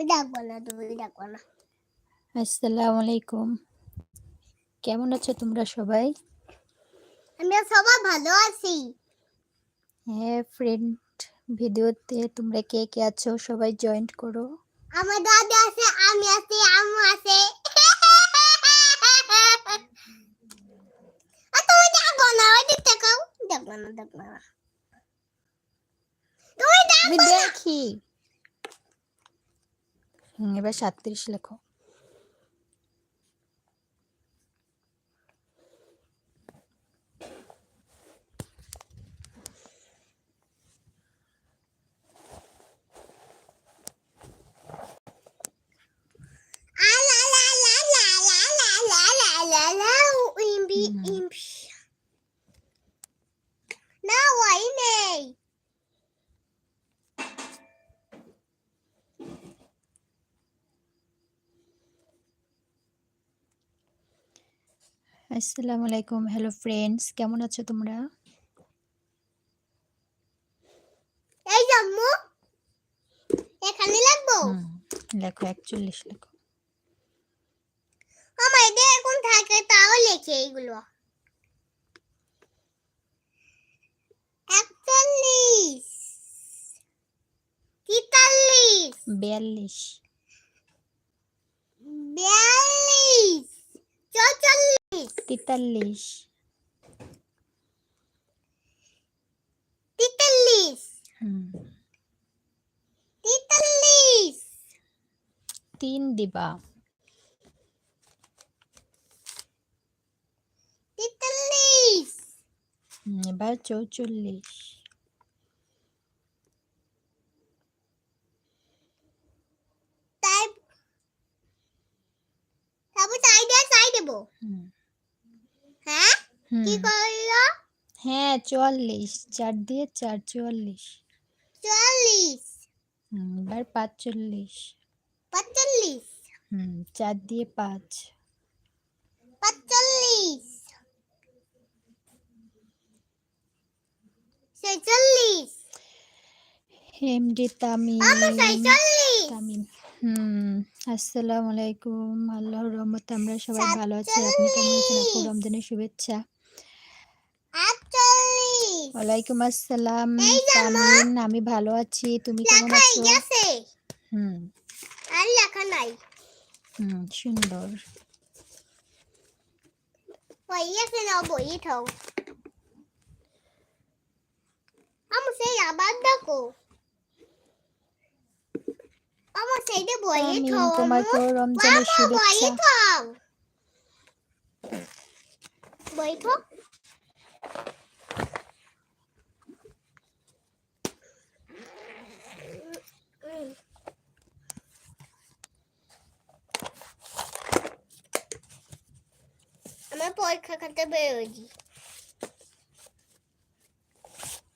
আমি ডাকবো না তুমি ডাকবো না। আসসালামু আলাইকুম কেমন আছো তোমরা সবাই? আমি সবাই ভালো আছি। হ্যাঁ ফ্রেন্ড ভিডিওতে তোমরা কে কে আছো সবাই জয়েন্ট করো। আমার দাদা আছে আমি আছি আম্মু আছে। তুমি ডাকবো না ওই দিক তাকাও। ডাকবো না ডাকবো না। তুমি আমি দেখি। হুম, এবার সাতত্রিশ লেখো। আসসালামু আলাইকুম হ্যালো ফ্রেন্ডস কেমন আছো তোমরা? এই জম্মু এখানে লাগবো? লেখো একচল্লিশ লেখো। আমার এটা এখন থাকে তাও লেখে এইগুলো। একচল্লিশ। তেতাল্লিশ। বিয়াল্লিশ। বিয়াল্লিশ। চৌচল্লিশ। তেতাল্লিশ। তেতাল্লিশ। তেতাল্লিশ। তিন দিবা। তেতাল্লিশ। এবার চৌচল্লিশ। তারপর দিয়ে চাই দেবো। হুম, হ্যাঁ? কি করল? হ্যাঁ চুয়াল্লিশ। চার দিয়ে চার চুয়াল্লিশ। চল্লিশ হুম, এবার পাঁচচল্লিশ। পঁয়তাল্লিশ হুম চার দিয়ে পাঁচ। পাঁচচল্লিশ। ছেচল্লিশ। এমডি তামিম। তামিম। হুম আসসালামু আলাইকুম। আল্লাহর রহমতে আমরা সবাই ভালো আছি। আপনি কেমন আছেন? আপু রমজানের শুভেচ্ছা। ওয়ালাইকুম আসসালাম। আমি ভালো আছি। তুমি কেমন আছো? হুম। আর লেখা নাই। হুম সুন্দর। না বই থাও আমার সেই আবার দেখো। আমি তোমাকে রমজানের শুভেচ্ছা বৈঠক আমার পরীক্ষা খাতে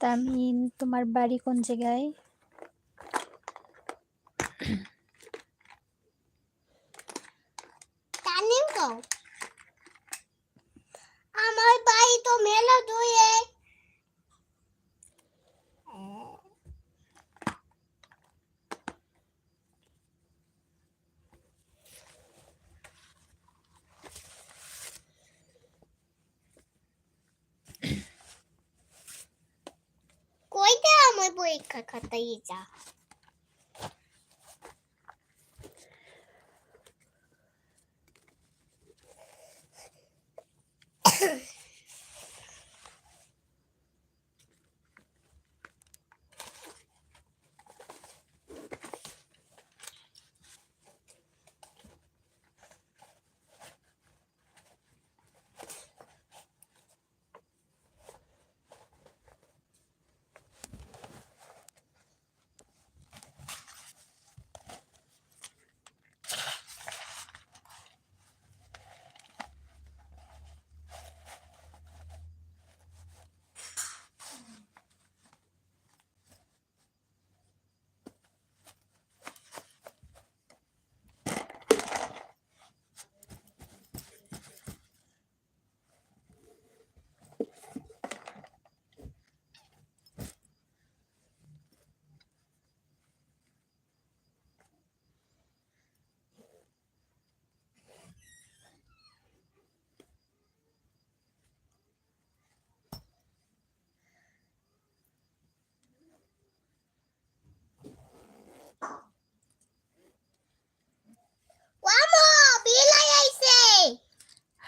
তামিন তোমার বাড়ি কোন জায়গায় イカ買ったいいじゃん。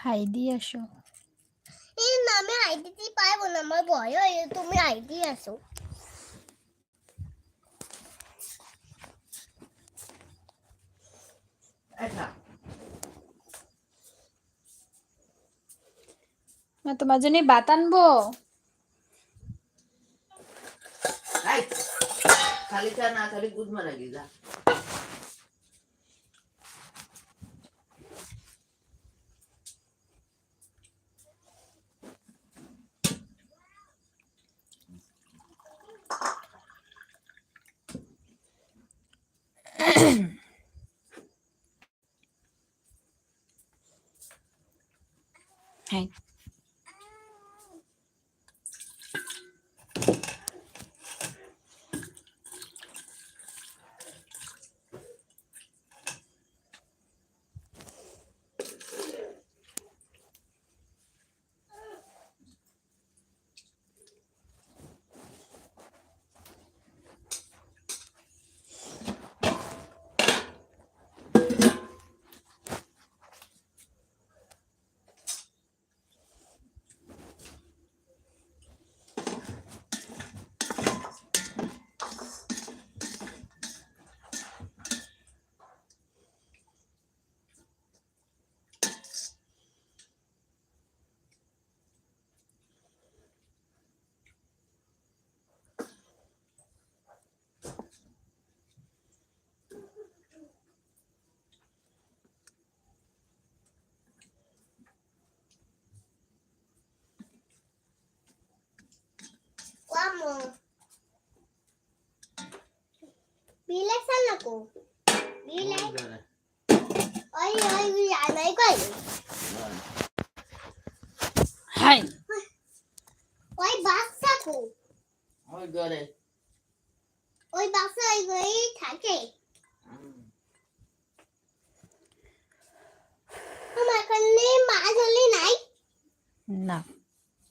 হাই দিয়ে আসো। এই না আমি হাই দিতে পারব না আমার ভয় হয় তুমি হাই দিয়ে আসো। আচ্ছা তোমার জন্য ভাত আনব। খালি চা না খালি গুদ মারা গিয়ে যা হাই Kamu. Bilek sana ko. Bilek. Ay, ay, anay ko. Hi. Oy, basta ko. Oh, got ওই বাসায় ওই থাকে আমার এখানে মাছ হলে নাই না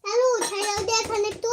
তাহলে উঠাই দাও দিয়ে এখানে তো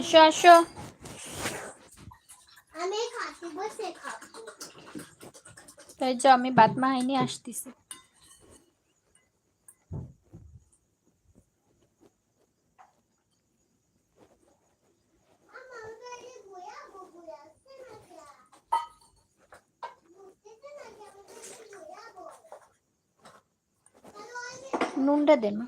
না কি আমার গাড়ি বয়া বয়া তাহলে আমি নুনটা দেন মা।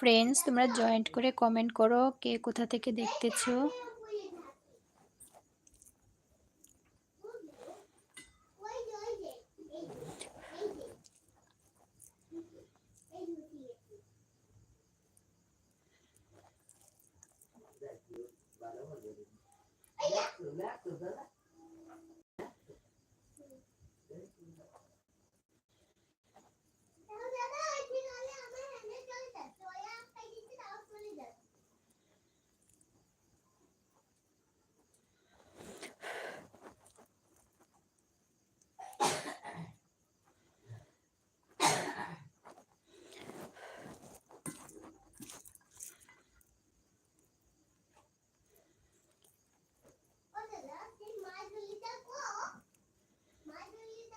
ফ্রেন্ডস তোমরা জয়েন্ট করে কমেন্ট করো কে কোথা থেকে দেখতেছো।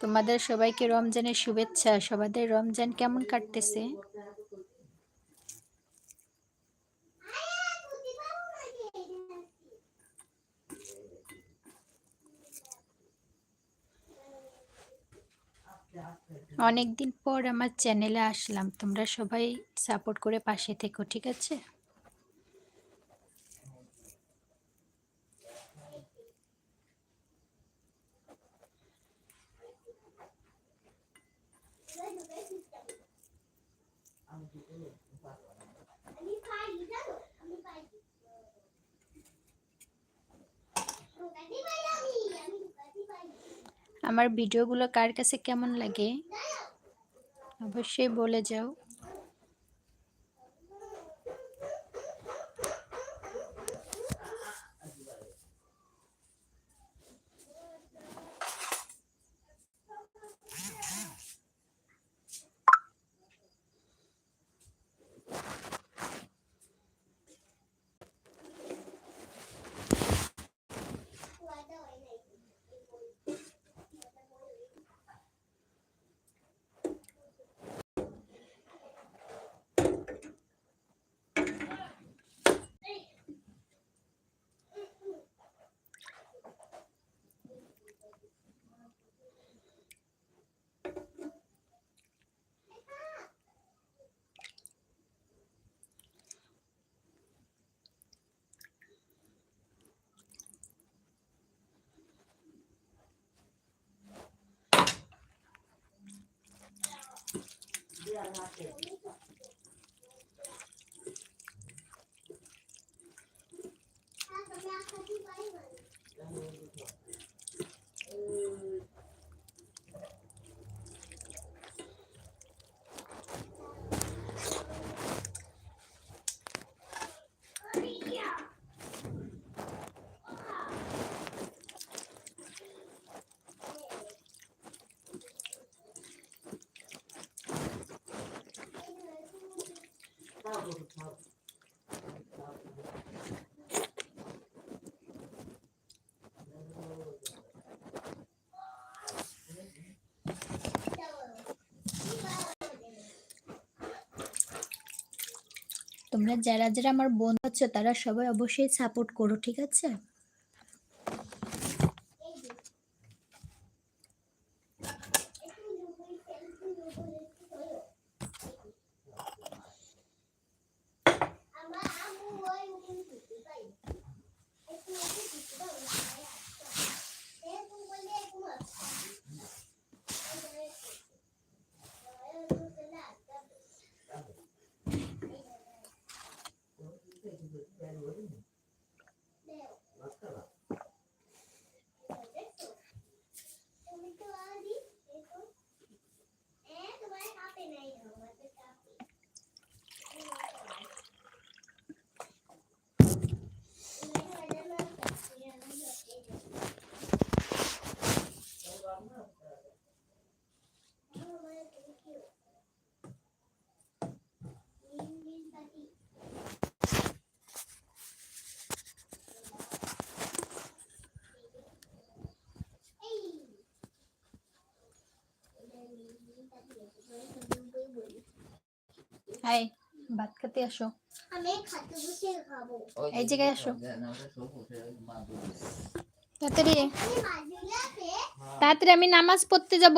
তোমাদের সবাইকে রমজানের শুভেচ্ছা। সবাদের রমজান কেমন কাটতেছে? অনেকদিন পর আমার চ্যানেলে আসলাম। তোমরা সবাই সাপোর্ট করে পাশে থেকো, ঠিক আছে আমি পারি জানো আমি পারি ঢোকাতে পারি আমি আমি ঢোকাতে পারি আমার ভিডিওগুলো কার কাছে কেমন লাগে? অবশ্যই বলে যাও। más. তোমরা যারা যারা আমার বন্ধু হচ্ছে তারা সবাই অবশ্যই সাপোর্ট করো ঠিক আছে আমার আম্মু ওই উঠে দিতে পারি একটু উঠে দিতে দাও এরকম বললে একটু তুমি তো আদি দেখো এ তোমার কাপে নাই আমাদের কাপে হাই ভাত খেতে আসো। আমি খাতে বসে খাব। এই জায়গায় আসো। না, ওটা সব উঠে মা দুধ দেয়। তাড়াতাড়ি এখানে মাছগুলো আছে তাড়াতাড়ি আমি নামাজ পড়তে যাব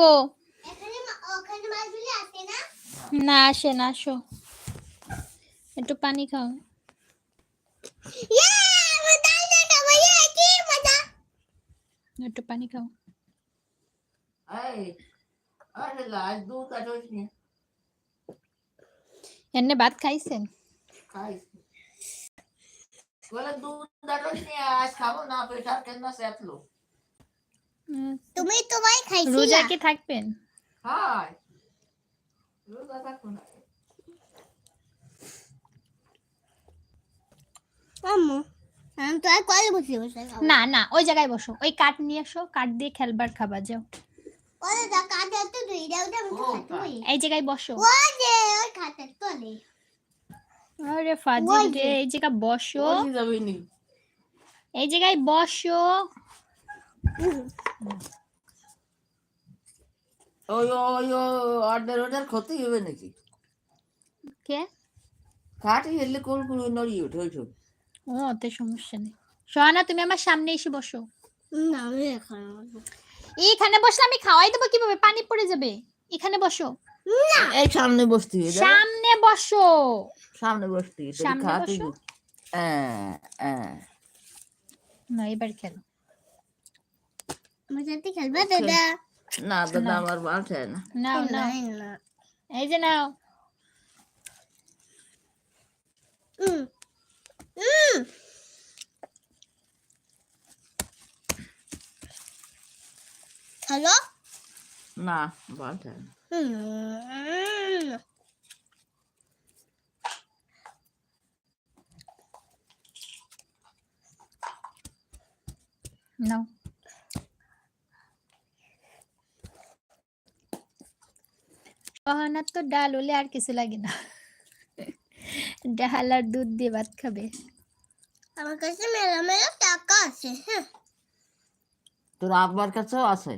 এখানে মা- ওখানে মাছগুলো আছে না না আসে না আসো একটু পানি খাও ইয়ে আমার দাল দাও ভাইয়া কি মজা একটু পানি খাও এই, আরে লাজ দুধ কাটোস নি এনে ভাত খাইছেন খাইস বলে দুধ কাটোস নি আজ খাব না পেটার কেন সেপলো তুমি তো ভাই খাইছিলা। রোজা কি থাকবেন? রোজা না আম্মু আমি তো আর কলে বসে বসে না না ওই জায়গায় বসো। ওই কাঠ নিয়ে আসো কাঠ দিয়ে খেলবার খাবার যাও। কলে খাতে পারি এই জায়গায় বসো। ওই যে ওই খাতে তলে। আরে ফাজিল রে এই জায়গায় বসো। এই জায়গায় বসো। ওই ওই অর্ডার অর্ডার ক্ষতি হবে নাকি? কে? খাটি হেললে কোল কোল নড়িয়ে ওঠে। ও অত সমস্যা নেই। সোহানা তুমি আমার সামনে এসে বসো। না আমি এখানে বসবো। এইখানে বসলে আমি খাওয়াই দেবো কীভাবে? পানি পড়ে যাবে। এখানে বসো। এই সামনে বসতে হবে সামনে বসো। সামনে বসতে সামনে খাতে বসো। হ্যাঁ হ্যাঁ। না এবার খেলো। সাথে খেলবে দাদা? না দাদা আমার চায় না। নাও নাও। এই যে নাও। উম, উম। হ্যালো? না ভালো না। নাও সোহানার তো ডাল হলে আর কিছু লাগে না। ডাল আর দুধ দিয়ে ভাত খাবে। আমার কাছে মেলা মেলা টাকা আছে হ্যাঁ। তোর আব্বার কাছেও আছে?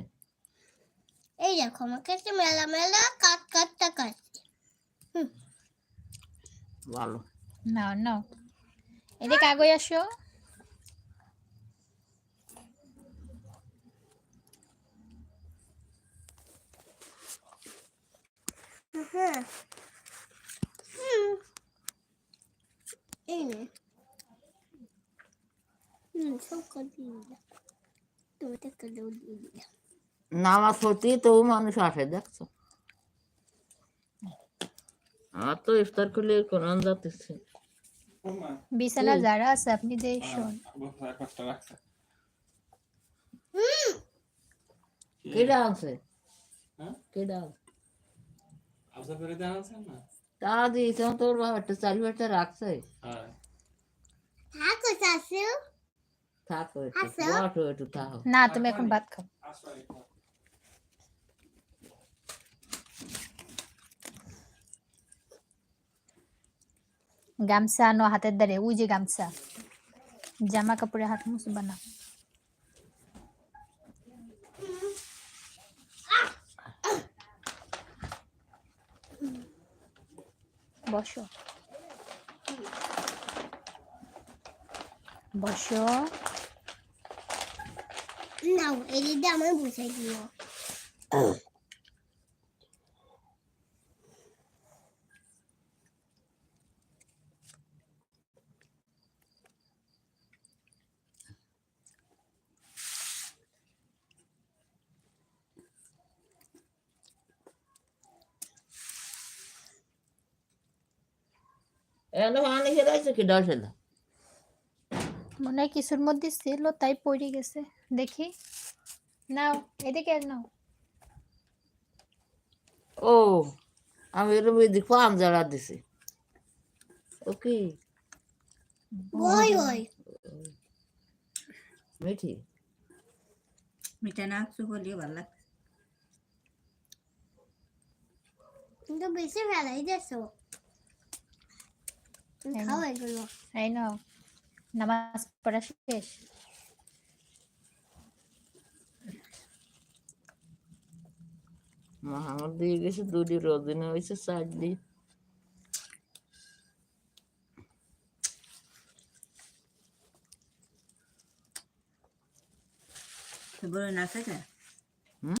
এই দেখো আমার কাছে মেলা মেলা কাট কাট টাকা আছে। ভালো। নাও নাও। এদিকে আগে আসো। এই নে। নামাজ পড়তে তো মানুষ আসে দেখছ? আমার তো ইফতার করলে কোন যাতেছে বিছানা যারা আছে আপনি যে শোন। কেডা আছে হ্যাঁ? কেডা আছে? আফজাল করে দেওয়া আছে না তা দিয়েছে তোর বাবারটা চারি বারটা রাখছে হ্যাঁ থাকো শাশু থাকো একটু আছে? বসো একটু থাকো না তুমি এখন ভাত খাও আসলে গামছা আনো হাতের দ্বারে ওই যে গামছা জামা কাপড়ে হাত মুছবা না বসো বসো নাও এই দিদি আমার বুঝাই দিও এনে পানি খেলাইছে কি ডর ছিল মনে হয় কিছুর মধ্যে ছিল তাই পড়ে গেছে দেখি নাও এদিকে নাও ও আমি এর মধ্যে পান জ্বালা দিছি ও কি ওই ওই মিঠি মিঠা না একটু হলেও ভালো লাগছে কিন্তু বেশি ফেলাই দিয়েছ এই খাও এগুলো নামাজ পড়া শেষ? মা আমার দিয়ে গেছে দুটি রদিনে হয়েছে চার দিন বলে না থাকে